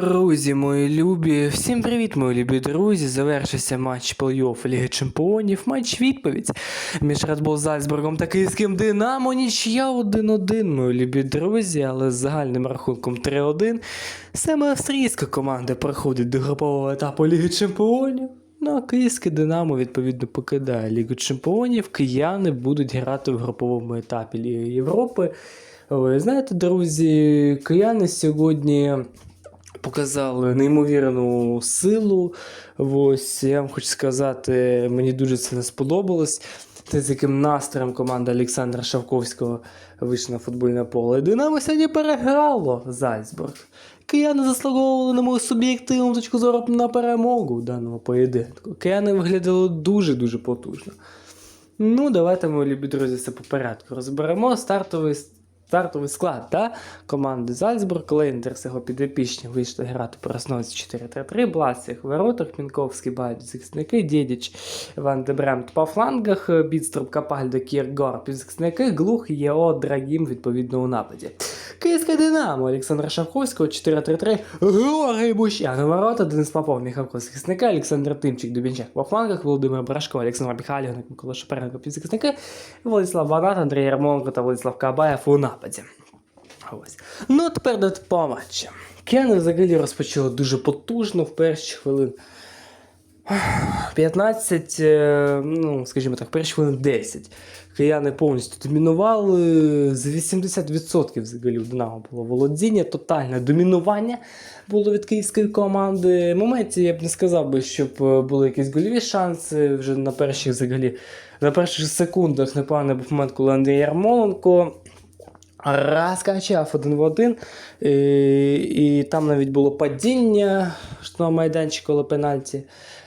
Друзі, мої любі, всім привіт, мої любі друзі. Завершився матч плей-офф Ліги Чемпіонів, матч відповідь між Bull Зальцбургом та Київським Динамо. Нічия 1-1, мої любі друзі, але з загальним рахунком 3-1. Саме австрійська команда проходить до групового етапу Ліги Чемпіонів. Ну а Київське Динамо відповідно покидає Лігу Чемпіонів. Кияни будуть грати в груповому етапі Ліги Європи. Ви знаєте, друзі, кияни сьогодні показали неймовірну силу. Ось я вам хочу сказати, мені дуже це не сподобалось. Те, з яким настроєм команда Олександра Шавковського вийшла на футбольне поле. Динамо сьогодні переграло Зальцбург. Кияни заслуговували на мою суб'єктивну точку зору на перемогу в даному поєдинку. Кияни виглядали дуже-дуже потужно. Ну, давайте, мої любі друзі, все по порядку. Розберемо стартовий, стартовий склад та? команди Зальцбург, Лейндерс, його підопічні вийшли грати по основі 4-3-3, Бласіх, воротах, Мінковський, Байдю, захисники, Дідіч, Ван Дебремт по флангах, Бідструп, Капальдо, Кіргор, півзахисники, Глух, Єо, Драгім, відповідно, у нападі. Київське Динамо, Олександра Шавковського, 4-3-3, Георгій Бущан, ворота, Денис Попов, Міхавко, захисника, Олександр Тимчик, Дубінчак по флангах, Володимир Брашко, Олександр Михайлівник, Микола Шаперенко, півзахисники, Владислав Банат, Андрій Ярмоленко та Владислав Кабаєв у нападі. Ось. Ну, тепер до по матчу. Кияни взагалі розпочали дуже потужно в перші хвилин. 15, е, ну, скажімо так, перші хвилин 10. Кияни повністю домінували. За 80% взагалі у Динамо було володіння, тотальне домінування було від київської команди. В моменті я б не сказав би, щоб е, були якісь гольові шанси. Вже на перших взагалі, на перших секундах непоганий був момент, коли Андрій Ярмоленко розкачав один в один. І, і там навіть було падіння на майданчику коли пенальті.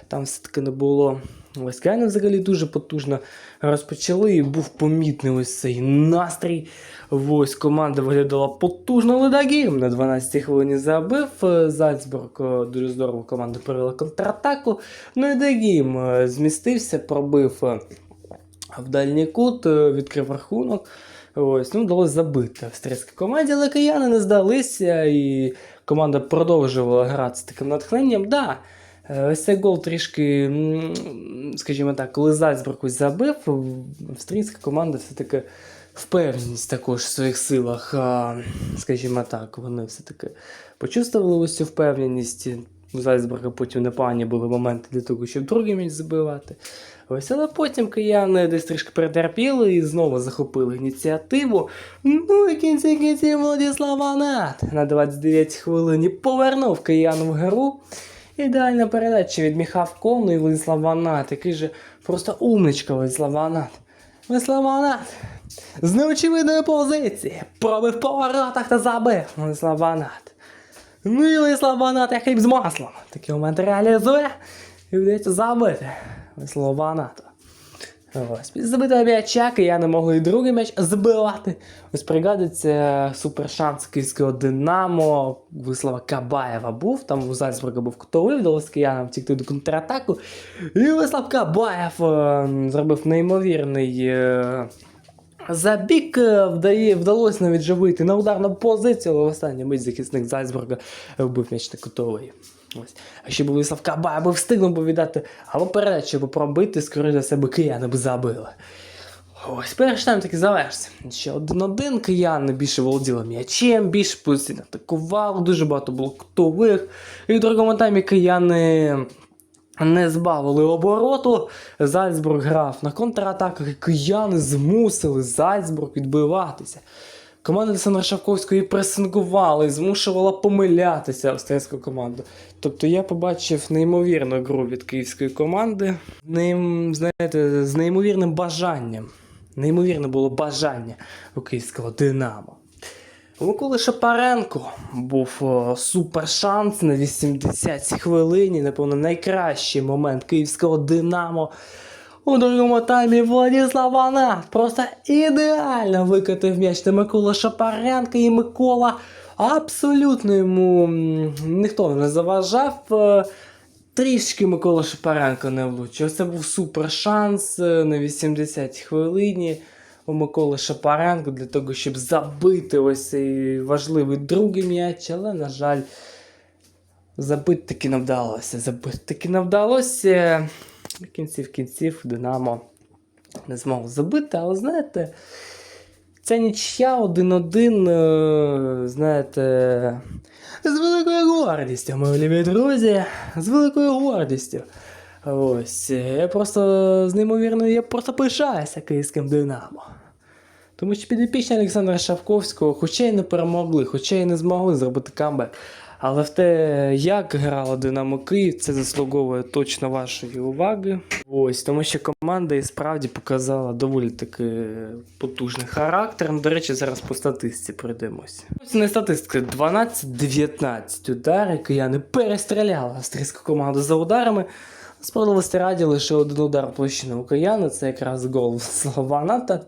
Там все-таки не було. Ось Кияни взагалі дуже потужно розпочали, і був помітний ось цей настрій. Ось команда виглядала потужно Ледагім на 12-й хвилині забив. Е, Зальцбург е, дуже здорово команда провела контратаку. Ну і Дагім е, змістився, пробив в дальній кут, відкрив рахунок. Ось, ну, вдалося забити австрійській команді, але кияни не здалися, і команда продовжувала грати з таким натхненням. Да, ось цей гол трішки, скажімо так, коли Зальцбург забив, австрійська команда все-таки впевненість також в своїх силах, скажімо так, вони все-таки почувствували ось цю впевненість. У Зальцбурга потім непогані були моменти для того, щоб другий м'яч забивати. Ось, але потім кияни десь трішки перетерпіли і знову захопили ініціативу. Ну і кінці кінці Владислав Анат на 29 хвилині повернув киян в гру. Ідеальна передача від Міхавко, ну і Владислав Ванат, який же просто умничка Владислав Ванат. Владислав Ванат з неочевидної позиції пробив по воротах та забив Владислав Ванат. Ну і Владислав Ванат, як хліб з маслом. Такий момент реалізує і вдається забити Владислав Аната. Ось, після забитого м'яча кияни могли і другий м'яч збивати. Ось пригадується супершанс київського Динамо, Вислава Кабаєва був, там у Зальцбурга був кутовий, вдалося киянам втікти до контратаку. І Вислав Кабаєв е, зробив неймовірний е, забіг, е, вдає, вдалося навіть же вийти на ударну позицію, але в останній мить захисник Зальцбурга вбив м'яч на кутовий. Ось. А ще був Вислав Кабаєв, аби би віддати, або передачу, або пробити, скоріше за себе кияни б забили. Ось, перший тайм таки завершився. Ще один-один кияни більше володіли м'ячем, більше постійно атакували, дуже багато було кутових. І в другому таймі кияни не збавили обороту. Зальцбург грав на контратаках, і кияни змусили Зальцбург відбиватися. Команда Олександра Шавковського і пресингувала і змушувала помилятися австрійську команду. Тобто я побачив неймовірну гру від київської команди, ним, знаєте, з неймовірним бажанням. Неймовірне було бажання у київського Динамо. У Миколи Шапаренко був супер шанс на 80 хвилині, напевно, найкращий момент київського Динамо. У другому таймі Владислав Анат просто ідеально викотив м'яч на Микола Шапаренка і Микола абсолютно йому ніхто не заважав. Е, Трішки Микола Шапаренко не влучив. Це був супер шанс е, на 80 хвилині у Миколи Шапаренко для того, щоб забити ось цей важливий другий м'яч, але, на жаль, Забити таки не вдалося. Забити таки не вдалося. Кінців кінців Динамо не змог забити, але знаєте, ця нічия 1-1, е, знаєте, з великою гордістю, мої любі друзі, з великою гордістю. Ось, я просто з неймовірною, я просто пишаюся київським Динамо. Тому що підопічні Олександра Шавковського, хоча й не перемогли, хоча й не змогли зробити камбек. Але в те, як грала Динамо Київ, це заслуговує точно вашої уваги. Ось, тому що команда і справді показала доволі таки потужний характер. Ну, До речі, зараз по статистиці пройдемося. Ось не статистика 12-19 ударів. Кияни перестріляли австрійську команду за ударами. Справедливості раді лише один удар в площину у кияни, це якраз гол Славаната.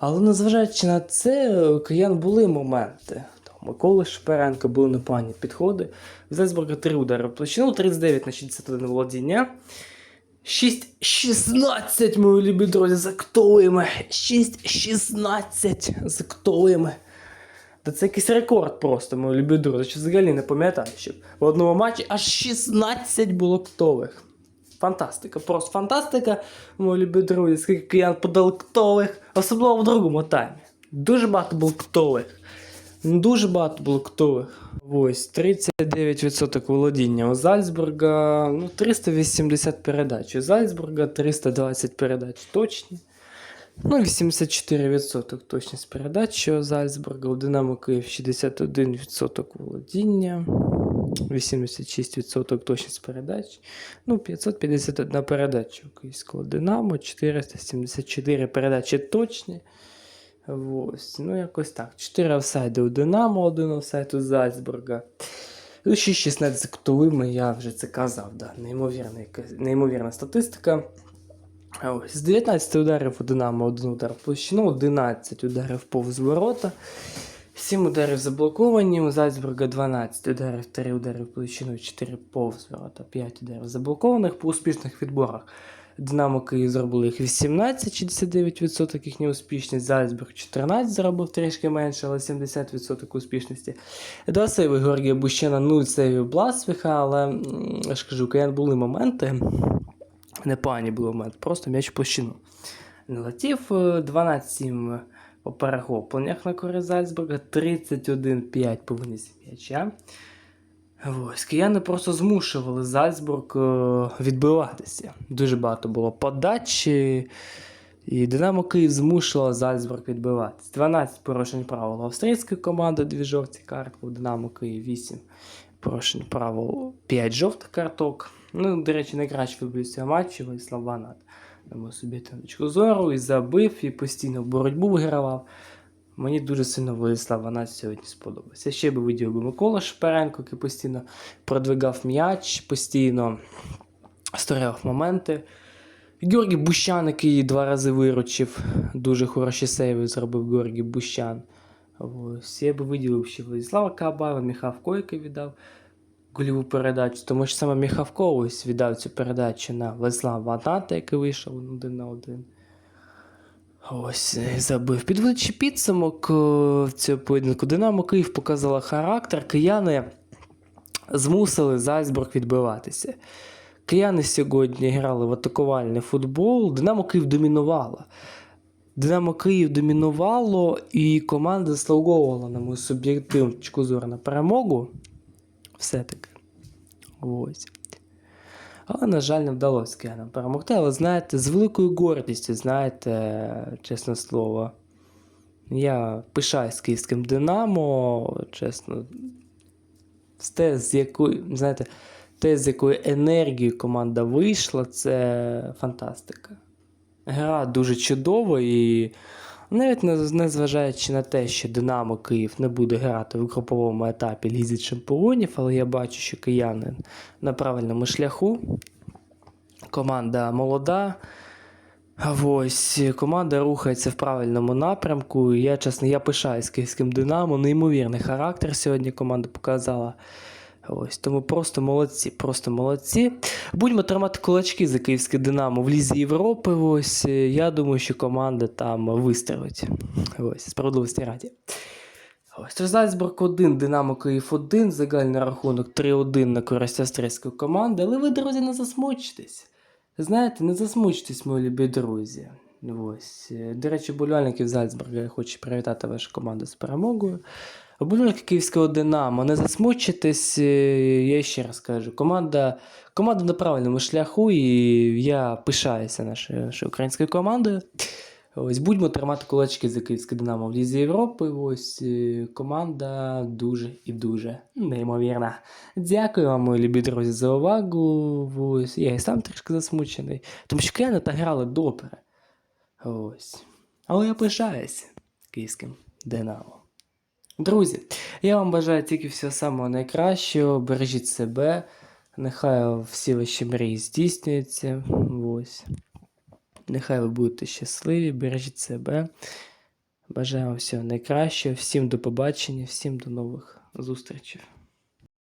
Але незважаючи на це, у киян були моменти. Там Миколи Шперенко були непогані підходи. Зальцбурга три удари в площину, 39 на 61 володіння. 6-16, мої любі друзі, за актуємо. 6-16 за актуємо. Та це якийсь рекорд просто, мої любі друзі. Що взагалі не пам'ятаю, щоб в одному матчі аж 16 було ктових. Фантастика, просто фантастика, мої любі друзі, скільки киян подали ктових, особливо в другому таймі. Дуже багато було ктових. Дуже багато було ктових. Ось 39% володіння у Зальцбурга, ну 380 передач. У Зальцбурга 320 передач точні. Ну, 84% точність передач у Зальцбурга, у Динамо Київ 61% володіння. 86% точність передач. Ну, 551 передача у київського Динамо, 474 передачі точні. Ось, ну якось так. 4 офсайди у Динамо, 1 офсайд у Зальцбурга. Ну, ще 16 за ктовими, я вже це казав, да. неймовірна, неймовірна статистика. Ось, з 19 ударів у Динамо, 1 удар в площину, 11 ударів повз ворота. 7 ударів заблоковані, у Зальцбурга 12 ударів, 3 удари в площину, 4 повз ворота, 5 ударів заблокованих по успішних відборах. Динамо зробили їх 18, 69% їхня успішність. Зальцбург 14 зробив трішки менше, але 70% успішності. Два сейви Георгія Бущена, 0 сейвів Бласвіха, але я ж кажу, у Киян були моменти. Непогані були моменти, просто м'яч площину. Не летів е, 12-7 по перехопленнях на користь Зальцбурга, 31-5 по винесі м'яча. Ось, кияни просто змушували Зальцбург е, відбиватися. Дуже багато було подач. і- Динамо Київ змушувала Зальцбург відбиватися. 12 порушень правил австрійської команди, 2 жовті картки. У Динамо Київ 8 порушень правил, 5 жовтих карток. Ну, до речі, найкраще цього матчу Владислав Ванат. Дамо собі точку зору і забив, і постійно боротьбу вигравав. Мені дуже сильно Владислав Ванат сьогодні сподобався. Ще би виділив би Микола Шперенко, який постійно продвигав м'яч, постійно створював моменти. Георгій Бущан, який два рази виручив, дуже хороші сейви зробив Георгій Бущан. Ось, я би виділив ще Владислава Кабава, Міхавко, який віддав гольову передачу, тому що саме Міхавко ось віддав цю передачу на Владислава Ваната, який вийшов один на один. Ось забив. Підводячи підсумок е, в цьому поєдинку, Динамо Київ показала характер. Кияни змусили Зальцбург відбиватися. Кияни сьогодні грали в атакувальний футбол. Динамо Київ домінувала. Динамо Київ домінувало, і команда заслуговувала, на мою суб'єктивну точку зору, на перемогу. Все-таки. Ось. Але, на жаль, не вдалося киянам перемогти. Але знаєте, з великою гордістю, знаєте, чесне слово, я пишаюсь київським Динамо, чесно. Те, з якою, знаєте, те, з якою енергією команда вийшла, це фантастика. Гра дуже чудова і навіть незважаючи на те, що Динамо Київ не буде грати в груповому етапі Лізі Чемпіонів, але я бачу, що кияни на правильному шляху. Команда молода. Ось команда рухається в правильному напрямку. Я чесно, я пишаюсь київським Динамо. Неймовірний характер сьогодні команда показала. Ось тому просто молодці, просто молодці. Будьмо тримати кулачки за київське Динамо в Лізі Європи. Ось е, я думаю, що команда там вистрелить. Ось, справедливості раді. Ось Зальцбург 1, Динамо Київ 1, загальний рахунок 3-1 на користь австрійської команди. Але ви, друзі, не засмучтесь. Знаєте, не засмучтесь, мої любі друзі. Ось. е, До речі, болівальників Зальцбурга я хочу привітати вашу команду з перемогою. Оболівальники Київського Динамо, не засмучитесь, е, я ще раз кажу. Команда, команда на правильному шляху, і я пишаюся нашою, нашою українською командою. Ось будьмо тримати кулачки за Київське Динамо в Лізі Європи. Ось е, команда дуже і дуже неймовірна. Дякую вам, мої любі друзі, за увагу. Ось я і сам трішки засмучений, тому що кияни та грали добре. Ось. Але я пишаюсь київським Динамо. Друзі, я вам бажаю тільки всього самого найкращого. Бережіть себе. Нехай всі ваші мрії здійснюються. Ось. Нехай ви будете щасливі, бережіть себе. Бажаю вам всього найкращого. Всім до побачення, всім до нових зустрічей.